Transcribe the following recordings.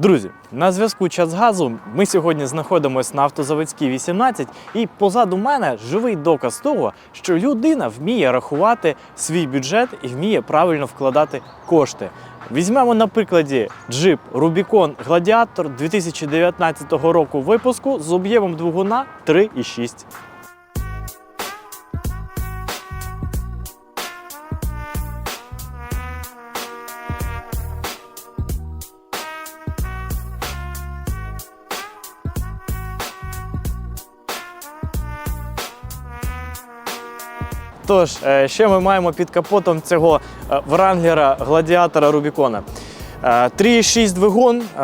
Друзі, на зв'язку час газу. Ми сьогодні знаходимося на автозаводській 18, і позаду мене живий доказ того, що людина вміє рахувати свій бюджет і вміє правильно вкладати кошти. Візьмемо на прикладі джип Rubicon Gladiator 2019 року випуску з об'ємом двигуна 3,6. Тож, ще що ми маємо під капотом цього е, вранглера гладіатора Рубікона? Е, 3,6 двигун, е,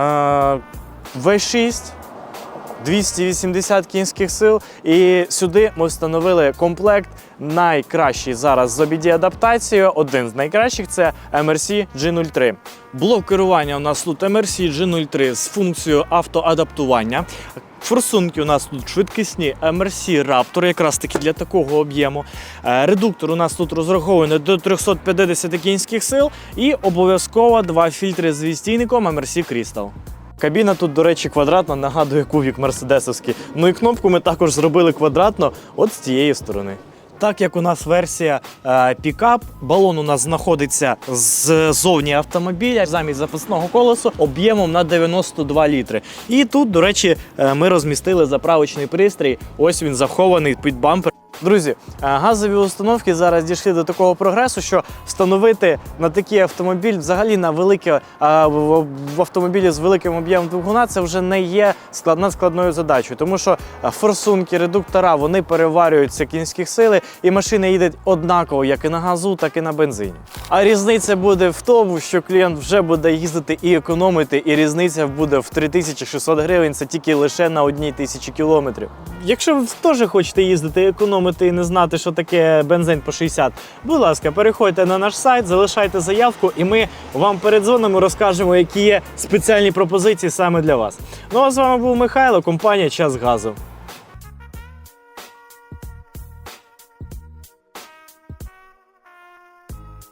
V6, 280 кінських сил. І сюди ми встановили комплект найкращий зараз з обіді адаптацією. Один з найкращих це MRC G03. Блок керування у нас тут MRC G03 з функцією автоадаптування. Форсунки у нас тут швидкісні MRC Raptor, якраз таки для такого об'єму. Е, Редуктор у нас тут розрахований до 350 кінських сил і обов'язково два фільтри з відстійником MRC Crystal. Кабіна тут, до речі, квадратна, нагадує кубік мерседесовський. Ну і кнопку ми також зробили квадратно от з цієї сторони. Так як у нас версія е, пікап, балон у нас знаходиться ззовні автомобіля замість запасного колесу об'ємом на 92 літри. І тут, до речі, е, ми розмістили заправочний пристрій. Ось він захований під бампер. Друзі, е, газові установки зараз дійшли до такого прогресу, що встановити на такий автомобіль, взагалі на велике е, в автомобілі з великим об'ємом двигуна, це вже не є складна складною задачею, тому що е, форсунки, редуктора вони переварюються кінських сили, і машина їде однаково як і на газу, так і на бензині. А різниця буде в тому, що клієнт вже буде їздити і економити, і різниця буде в 3600 гривень. Це тільки лише на одній тисячі кілометрів. Якщо ви теж хочете їздити економити і не знати, що таке бензин по 60, будь ласка, переходьте на наш сайт, залишайте заявку, і ми вам передзвонимо, розкажемо, які є спеціальні пропозиції саме для вас. Ну а з вами був Михайло, компанія Час Газу.